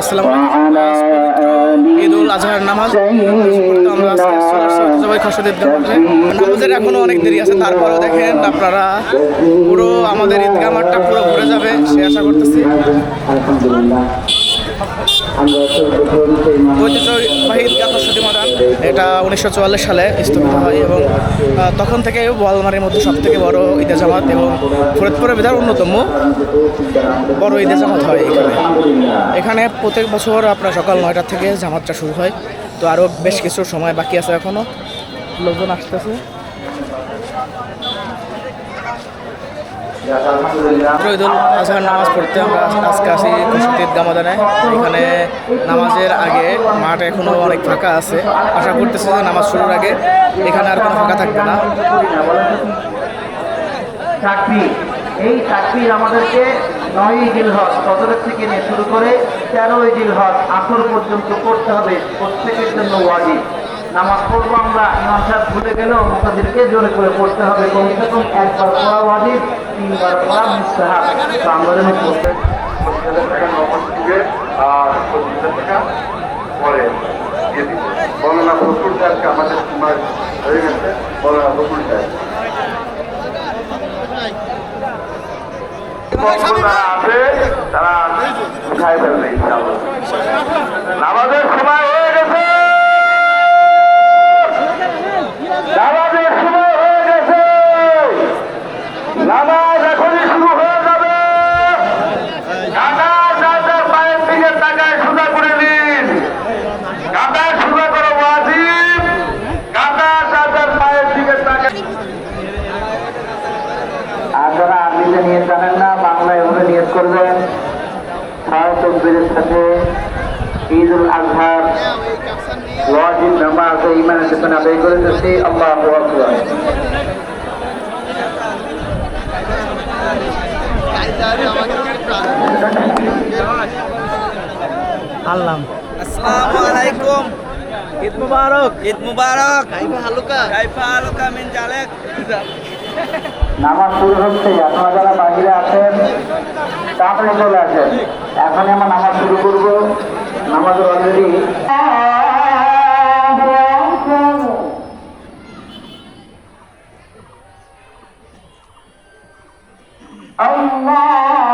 আসসালামু আলাইকুম। ঈদ উল আজহার নামাজ। আমরা সবাই খসদ ঈদগাহ মাঠে নামাজের এখনও অনেক দেরি আছে তারপরেও দেখেন আপনারা পুরো আমাদের ঈদগাহ মাঠটা পুরো ঘুরে যাবে সে আশা করতেছি। ঐতিহ্যবাহী খসদি ময়দান এটা উনিশশো চুয়াল্লিশ সালে স্থাপিত হয় এবং তখন থেকে বোয়ালমারির মধ্যে সব থেকে বড় ঈদে জামাত এবং ফরিদপুরের বিধার অন্যতম বড় ঈদে জামাত হয় এখানে। এখানে প্রত্যেক বছর আপনার সকাল নয়টা থেকে জামাতটা শুরু হয়। তো আরও বেশ কিছু সময় বাকি আছে এখনও লোকজন আসতেছে। ঈদুল আজহার নামাজ পড়তে আমরা আজকে আসি খুশিত ঈদগাহ এখানে নামাজের আগে মাঠ এখনও অনেক ফাঁকা আছে। আশা করতেছি যে নামাজ শুরুর আগে এখানে আর কোনো ফাঁকা থাকবে না। এই চাকরি আমাদেরকে নয় জিল হজ সদরের থেকে নিয়ে শুরু করে তেরোই জিল হজ আসর পর্যন্ত করতে হবে। প্রত্যেকের জন্য ওয়াজিব। নামাজ পড়ব আমরা ইমাম সাহেব ভুলে গেলেও আমাদেরকে জোরে করে পড়তে হবে। কমসে কম একবার পড়া ওয়াজিব তিনবার পড়া মুস্তাহাব। তো আমরা যেন পড়তে পরে বলনা সাহেবকে আমাদের সময় হয়ে গেছে? বলনা সাহেব। যারা আছে তারা উঠায় ফেলবে নামাজের সময় হয়ে গেছে নামাজের সময় হয়ে গেছে নামাজ এখনই শুরু হয়ে যাবে কাকা যাদের পায়ের দিকে তাকায় সোজা করে দিন কাকা সোজা করো ওয়াজিব কাকা যাদের পায়ের দিকে তাকায় আর যারা আরবিতে নিয়ে জানেন না বাংলায় এভাবে নিয়োগ করবেন। তকবীরের সাথে ঈদুল আজহার ওয়াজিব নামাজ ও ইমানের বেতন আদায় করে দিচ্ছি। আল্লাহ আকবার। আল্লাহ। আসসালামু আলাইকুম। ঈদ মুবারক। ঈদ মুবারক। কাইফা হালুকা। কাইফা হালুকা মিন জালেক। নামাজ শুরু হচ্ছে আপনারা যারা বাহিরে আছেন, তারপরে চলে আসেন এখনই আমার নামাজ শুরু করব। নামাজ অলরেডি Allah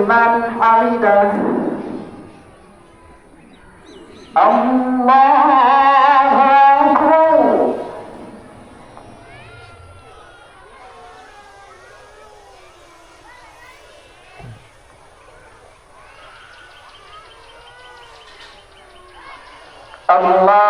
لمن حمده الله أكبر الله أكبر الله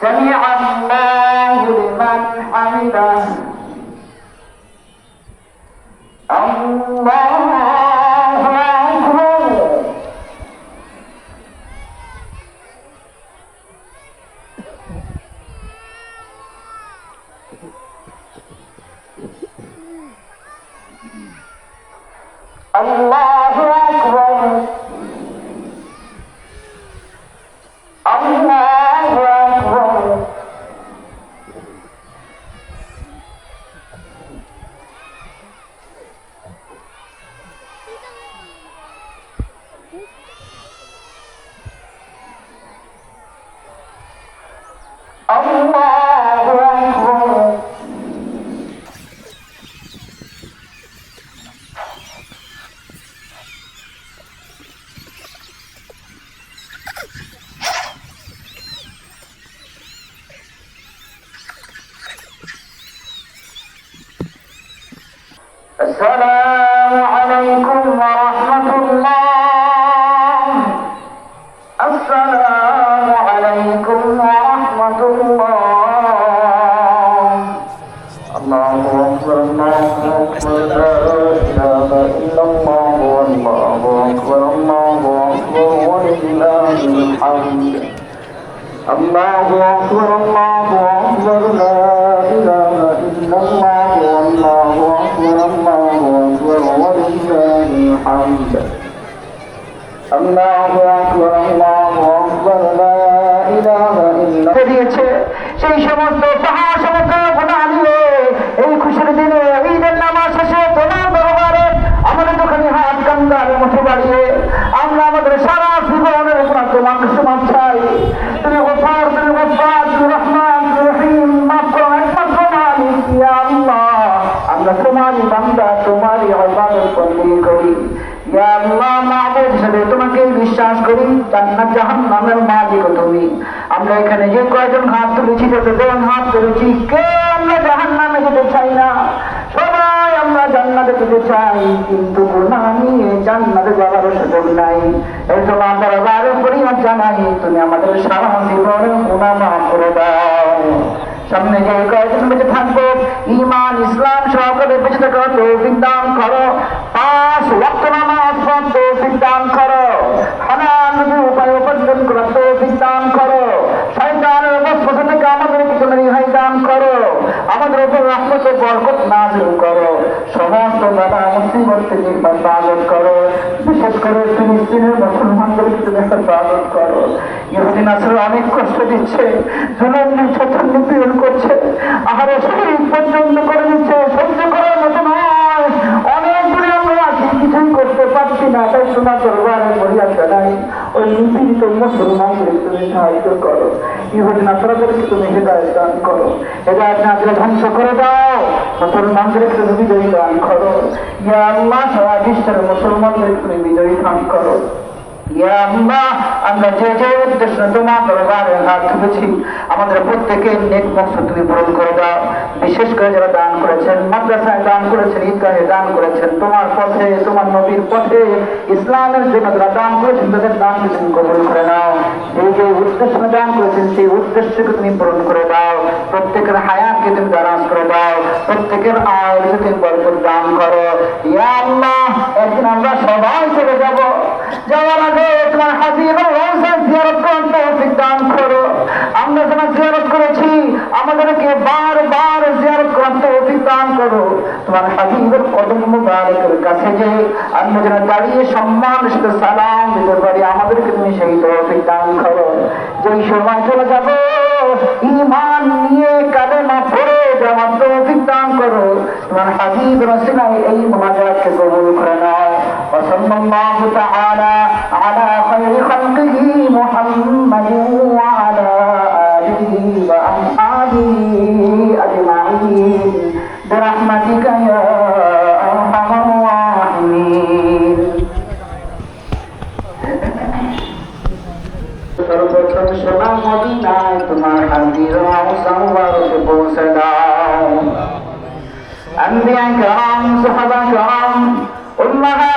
سمع الله لمن حمده Allah ছাড়া الحمد الله أكبر الله أكبر, لا إله إلا দিয়েছে সেই সমস্ত পাহাড় সমস্ত ঘটনা নিয়ে এই খুশির দিনে ঈদের নামাজ শেষে তোমার দরবারে আমাদের দোকানে হাত কান্দার মুঠে বাড়িয়ে জান্নাত, জাহান্নামের মালিক তুমি। আমরা এখানে যে কয়জন হাত তুলেছি যতজন হাত তুলেছি, কে আমরা জাহান্নামে যেতে চাই না? সবাই আমরা জান্নাতে যেতে চাই, কিন্তু নিয়ে জান্নাতে যাওয়ার সুযোগ নাই। এই জন্য আমরা বারে পরিমাণ জানাই, তুমি আমাদের সারা জীবনে মাফ করে দাও। সামনে যে কয়েকজন বেঁচে থাকব ইমান ইসলাম সহকারে বেঁচে থাকো তৌফিক দান করো। পাঁচ ওয়াক্ত নামাজ তৌফিক দান করো। করো তৌফিক দান করো। করো। আমাদের উপর রহমত বরকত নাজিল করো। সমস্ত হেফাজত করো। বিশেষ করে অনেক কষ্ট দিচ্ছে, জুলুম নির্যাতন নিপীড়ন করছে। আহারে শরীর পর্যন্ত করে দিচ্ছে, সহ্য করার মতো নয়। অনেক দূরে আমরা কিছুই করতে পারছি না, তাই দরবারে বলিয়া জানাই ওই নিপীড়িত মুসলমানদের তুমি সাহায্য করো ইহুদি নাসরাদেরকে তুমি হেদায়ত দান করো হেদায়ত না দিলে ধ্বংস করে দাও মুসলমানদেরকে তুমি বিজয়ী দান করো ইয়া আল্লাহ সারা বিশ্বের মুসলমানদেরকে তুমি বিজয়ী দান করো ইয়া আল্লাহ আমরা যে যে উদ্দেশ্য তোমার দরবারে হাত তুলেছি, আমাদের প্রত্যেকের নেক মকসদ তুমি পূরণ করে দাও। বিশেষ করে যারা দান করেছেন, মাদ্রাসায় দান করেছেন, ঈদগাহে দান করেছেন, তোমার পথে, তোমার নবীর পথে, ইসলামের জন্য যারা দান করেছেন, তাদের দান তুমি কবুল করে নাও। এই যে উদ্দেশ্য দান করেছেন, সেই উদ্দেশ্যকে তুমি পূরণ করে দাও। প্রত্যেকের হায়াতকে তুমি দারাজ করে দাও। প্রত্যেকের আয়কে তুমি বরকত দান করো। ইয়া আল্লাহ, একদিন আমরা সবাই চলে যাব। যাওয়ার আগে তোমার রওজা জিয়ারত তৌফিক দান করো। আমরা যারা জিয়ারত করেছি, আমাদেরকে বারবার জিয়ারত করার তৌফিক দান করো। তোমার হাবিবের কদম মুবারকের কাছে যে আমরা দাঁড়িয়ে সম্মান সাথে সালাম দিতে পারি, আমাদেরকে তুমি সেই তৌফিক দান করো। যেই সময় চলে যাব ইমান নিয়ে কালেমা পড়ে যাওয়ার তৌফিক দান করো। তোমার হাবিব রসিলাই এই মোনাজাতকে কবুল করে নাও। وصلى الله تعالى على خير خلقه محمد وعلى آله وأصحابه أجمعين برحمتك يا أرحم الراحمين সর্বপ্রথম সোনা মদিনায় তোমার হাজির সংবারকে পৌঁছে দাও أنبياء كرام صحابة كرام أمهات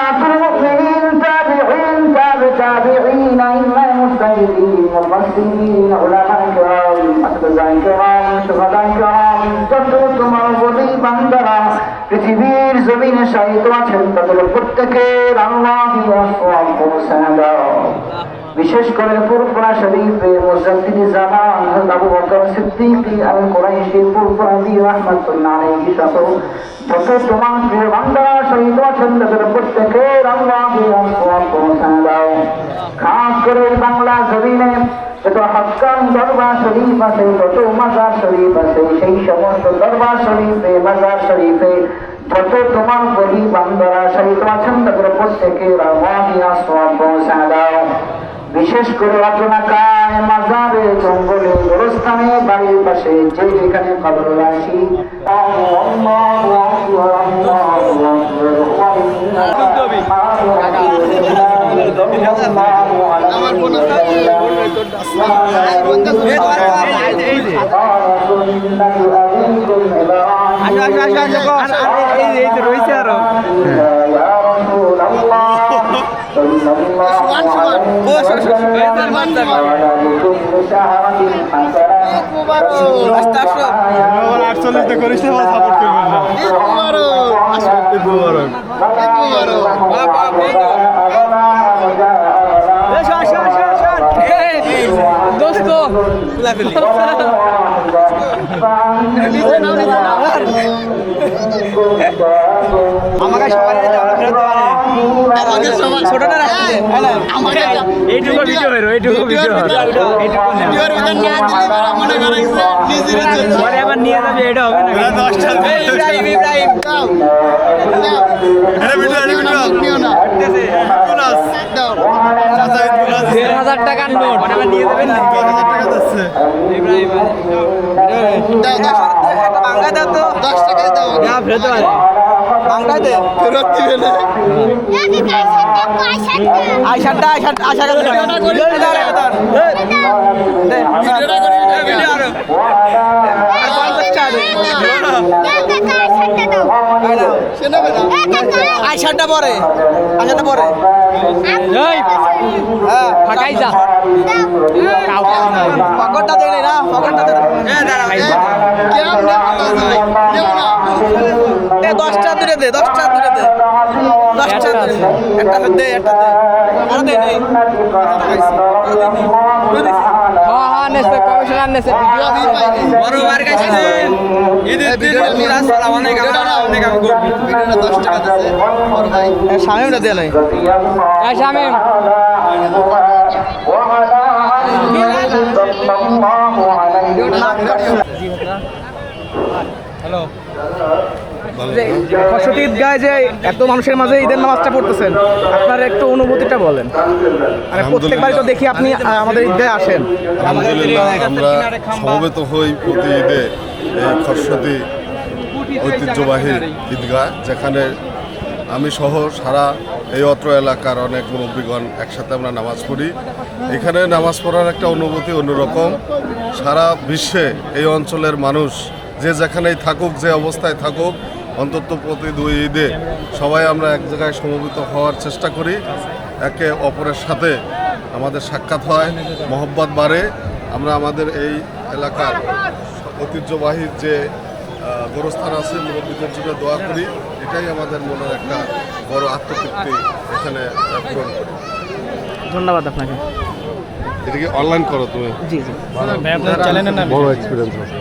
مجتهدين مفسرين علماء كرام أساتذة كرام شهداء كرام যত তোমার বলি বান্দারা পৃথিবীর জমিনে সাহিত্য আছেন তাদের প্রত্যেকের আল্লাহ পৌঁছে দাও বিশেষ করে ফুরফুরা শরীফে মুজাদ্দিদ জামান হযরত আবু বকর সিদ্দিকী আল কুরাইশি ফুরফুরা দি রাহমাতুল্লাহ আলাইহি সহ যত তোমার প্রিয় বান্দা শহীদ আছেন তাদের প্রত্যেকের আল্লাহকে আসওয়াব পৌঁছান দাও খাস করে এই বাংলা জমিনে যত হক্কান দরবার শরীফ আছে যত মাজার শরীফ আছে সেই সমস্ত দরবার শরীফে মাজার শরীফে যত তোমার বলি বান্দারা শহীদ আছেন তাদের প্রত্যেকের আল্লাহকে আসওয়াব পৌঁছান দাও বিশেষ করে অচনাকায় মাজারে জঙ্গলে গোরস্থানে বাড়ির পাশে যে যেখানে খবর রাশি রয়েছে আরও আটচল্লিশটা করিস না সাপোর্ট করবেন না আমাকে সবাই ছোটটা রাখতে এইটুকু ভিডিও হইল এইটুকু ভিডিও এইটুকু ভিডিওর ভিতর না দিলে ওরা মনে করে নিজের পরে আবার নিয়ে যাবে এটা হবে না ইব্রাহিম ইব্রাহিম দাও। এটা ভিডিও এটা ভিডিও নিও না দেড় হাজার টাকার নোট। পরে আবার নিয়ে যাবেন না। ইব্রাহিম বাংলা দাও তো দশ টাকা দাও না ফেরত পারে বাংলা দে ফেরত দিবে না আইসারটা আইসার আশা করে আইসারটা পরে আইসারটা পরে হ্যাঁ ফাঁকাই যা পকেটটা দে না পকেটটা দে এ দশটা দূরে দে দশটা দূরে দে। দশটা দূরে একটা দে একটা দে। আর দে নেই হ্যাঁ হ্যাঁ নেছে কমিশনার নাই হ্যাঁ সামনে সরস্বতী ঈদগায় যে এত মানুষের মাঝে ঈদের নামাজটা পড়তেছেন, আপনার একটু অনুভূতিটা বলেন। মানে প্রত্যেকবারই তো দেখি আপনি আমাদের ঈদগায় আসেন। আলহামদুলিল্লাহ, আমরা সমবেত হই প্রতি ঈদে এই খরস্বতী ঐতিহ্যবাহী ঈদগাহ, যেখানে আমি সহ সারা এই অত্র এলাকার অনেক মুরব্বীগণ একসাথে আমরা নামাজ পড়ি। এখানে নামাজ পড়ার একটা অনুভূতি অন্যরকম। সারা বিশ্বে এই অঞ্চলের মানুষ যে যেখানেই থাকুক, যে অবস্থায় থাকুক, অন্তত প্রতি দুই ঈদে সবাই আমরা এক জায়গায় সমবেত হওয়ার চেষ্টা করি। একে অপরের সাথে আমাদের সাক্ষাৎ হয়, মহব্বত বাড়ে। আমরা আমাদের এই এলাকার ঐতিহ্যবাহী যে গোরস্থান আছে, মুরব্বীদের জন্য দোয়া করি। এটাই আমাদের মনের একটা বড় আত্মতৃপ্তি এখানে পূরণ করি। ধন্যবাদ আপনাকে। এটাকে অনলাইন করো তুমি? জি জি। চ্যানেলের নাম বড় এক্সপিরিয়েন্স আছে।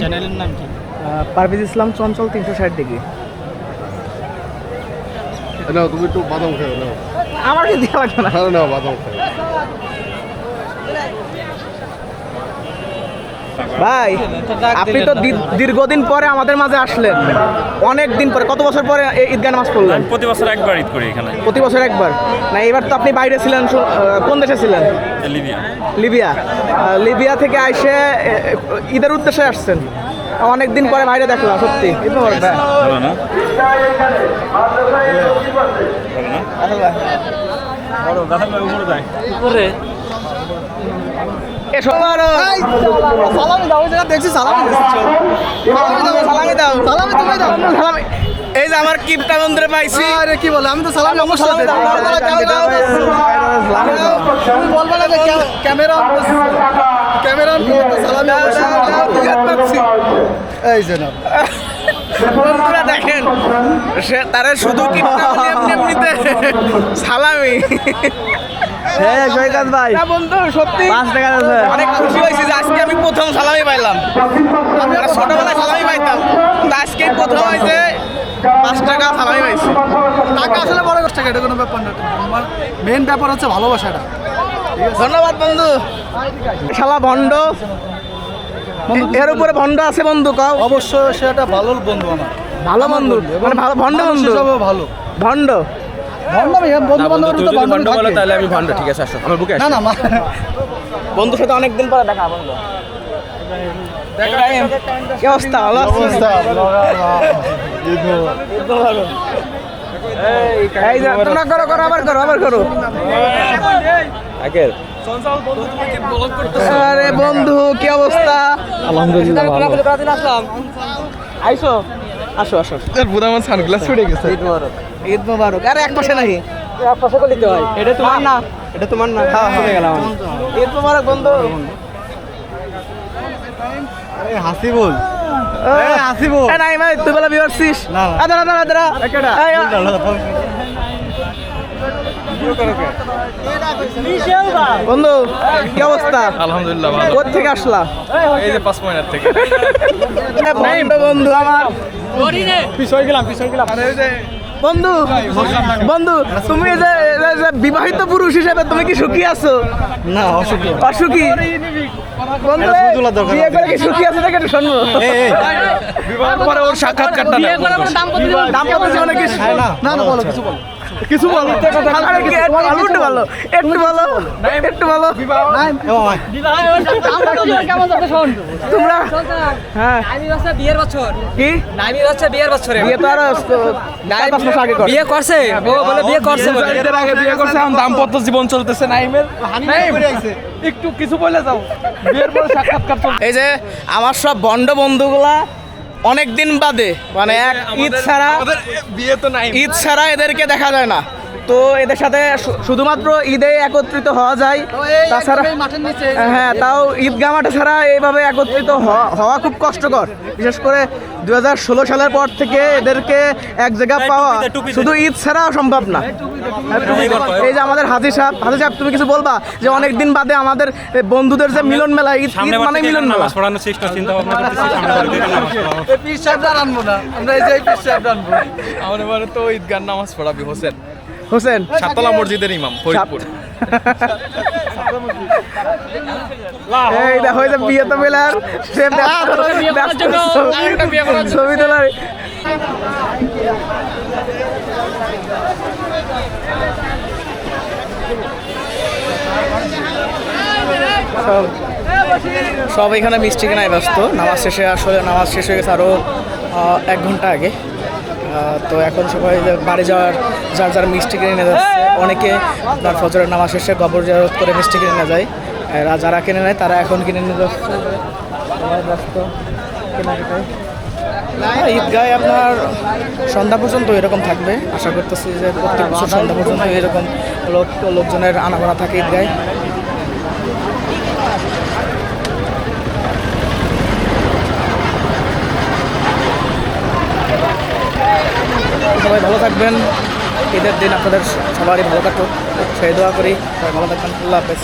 চ্যানেলের নাম কি? পারভেজ ইসলাম চঞ্চল তিনশো ষাট ডিগ্রি। নাও তুমি একটু বাদাম খেও নাও। আমার কি দেওয়া লাগবে না। হ্যাঁ নাও বাদাম খেও ভাই আপনি তো দী- দীর্ঘদিন পরে আমাদের মাঝে আসলেন। অনেক দিন পরে কত বছর পরে এই ঈদগাহ নামাজ পড়লেন? প্রতি বছর একবার ঈদ করি এখানে। প্রতি বছর একবার? না এবার তো আপনি বাইরে ছিলেন কোন দেশে ছিলেন? লিবিয়া। লিবিয়া। লিবিয়া থেকে আইসে ঈদের উদ্দেশ্যে আসছেন। অনেক দিন পরে বাইরে দেখলাম সত্যি। ভালো না এ সবার সালামি দাও ওই দেখছি সালামি সালামি দাও সালামি দাও সালামি তুমি দাও। সালামি। এই যে আমার কিপটা মন্দিরে পাইছি। আরে কি বলে? আমি তো সালামি আমার সালামি দাও। তুমি না যে ক্যামেরা ক্যামেরা সালামি এই যে না। বন্ধুরা দেখেন সে তারা শুধু কিপটা বলে এমনি এমনিতে সালামি। জয়কান্ত ভাই বন্ধু সত্যি। পাঁচ টাকা আছে অনেক খুশি হয়েছি যে আজকে আমি প্রথম সালামি পাইলাম। আমরা ছোটবেলায় সালামি পাইতাম কিন্তু আজকে প্রথম হয়েছে পাঁচ টাকা সালামি পাইছি। টাকা আসলে বড় কষ্ট এটা কোনো ব্যাপার না। আমার মেন ব্যাপার হচ্ছে ভালোবাসাটা। ধন্যবাদ বন্ধু। শালা ভণ্ড। এর উপরে ভণ্ড আছে বন্ধু কাউ অবশ্যই সেটা ভালো বন্ধু আমার। ভালো বন্ধু। মানে ভালো ভণ্ড বন্ধু। ভালো। ভণ্ড। বন্ধু বান্ধবী থাকে। তাহলে আমি ঠিক আছে আসো। আমার বুকে না না বন্ধুর সাথে অনেকদিন পরে দেখা বন্ধু। কি অবস্থা? ভালো আছিস? তোমরা করো করো আবার করো আবার করো। আরে বন্ধু কি অবস্থা? আলহামদুলিল্লাহ আসলাম। আইসো। আসো আসো আমার সানগ্লাস ছুটে গেছে। ঈদ মোবারক। ঈদ মোবারক। আরে এক পাশে নাই এক পাশে করে দিতে হয়। এটা তোমার না এটা তোমার না। হ্যাঁ হয়ে। গেলাম ঈদ মোবারক বন্ধু। হাসিবুল। এই হাসিবুল। এ নাই ভাই তুই বলে বিবারছিস না, না। আদরা আদরা আদরা এই, বন্ধু কি অবস্থা? আলহামদুলিল্লাহ কোথা থেকে আসলা? এই যে পাঁচ থেকে। বন্ধু বন্ধু আমার পিছয় গেলাম পিছয় গেলাম। বন্ধু বন্ধু তুমি যে বিবাহিত পুরুষ হিসেবে তুমি কি সুখী আছো? না অসুখী। অসুখী? বন্ধু এটা ফুতুলার দরকার বিয়ে করে কি সুখী আছে? দেখে একটু শুনব। বিবাহের পরে ওর সাক্ষাৎকারটা দাম্পত্য জীবনে কি না না না বলো কিছু বলো। কিছু বলো। একটু ভালো একটু ভালো একটু ভালো তোমরা হ্যাঁ। বিয়ের বছর। কি? নাইমির হচ্ছে বিয়ের বছরে। বিয়ে তো আর চার পাঁচ মাস আগে করে বিয়ে করছে? ও বলে বিয়ে করছে বলে। আগে বিয়ে করছে এখন দাম্পত্য জীবন চলতেছে নাইমের। একটু কিছু বলে যাও। বিয়ের পরে সাক্ষাৎকার এই যে আমার সব বন্ড বন্ধুগুলা অনেক দিন বাদে মানে এক ঈদ ছাড়া বিয়ে তো নাই। ঈদ ছাড়া এদেরকে দেখা যায় না। তো এদের সাথে শুধুমাত্র ঈদে একত্রিত হওয়া যায়। তাছাড়া হ্যাঁ তাও ঈদগাহ মাঠে ছাড়া এইভাবে একত্রিত হওয়া- হওয়া খুব কষ্টকর। বিশেষ করে দুহাজার ষোলো সালের পর থেকে এদেরকে এক জায়গা পাওয়া শুধু ঈদ ছাড়া সম্ভব না। এই যে আমাদের হাজি সাহেব হাজি সাহেব তুমি কিছু বলবা যে অনেক দিন বাদে আমাদের বন্ধুদের যে মিলন মেলা ঈদ ঈদ মানে মিলন মেলা। পড়ানোর চেষ্টা চিন্তা ভাবনা করতেছি সামনে পীর আনব না। আমরা এই যে এই পীর সাহেবরা আনব আমার এবারে তো ঈদগার নামাজ পড়াবি হোসেন। হোসেন সাততলা মসজিদের ইমাম ফরিদপুর। এই দেখো এই বিয়ে তো মেলার সে ব্যস্ত- ব্যস্ত ছবি তোলার। সব- সব এখানে মিষ্টি কেনায় ব্যস্ত। নামাজ শেষে আসলে নামাজ শেষ হয়ে গেছে আরও এক ঘণ্টা আগে। তো এখন সবাই বাড়ি যাওয়ার যার যার মিষ্টি কিনে নিয়ে যাচ্ছে অনেকে আপনার ফজরের নামাজ শেষে গবর জারত করে মিষ্টি কিনে নিয়ে যায়। যারা কিনে নেয় তারা এখন কিনে নিয়ে যাচ্ছে। সবাই ব্যস্ত। কেনাকাটায় হ্যাঁ, ঈদগায় আপনার সন্ধ্যা পর্যন্ত এরকম থাকবে। আশা করতেছি যে প্রত্যেক বছর সন্ধ্যা পর্যন্ত এরকম লোক লোকজনের আনাগোনা থাকে ঈদগায় সবাই ভালো থাকবেন। ঈদের দিন আপনাদের সবারই ভালো থাকুক সেই দোয়া করি। সবাই ভালো থাকবেন। আল্লাহ হাফেজ.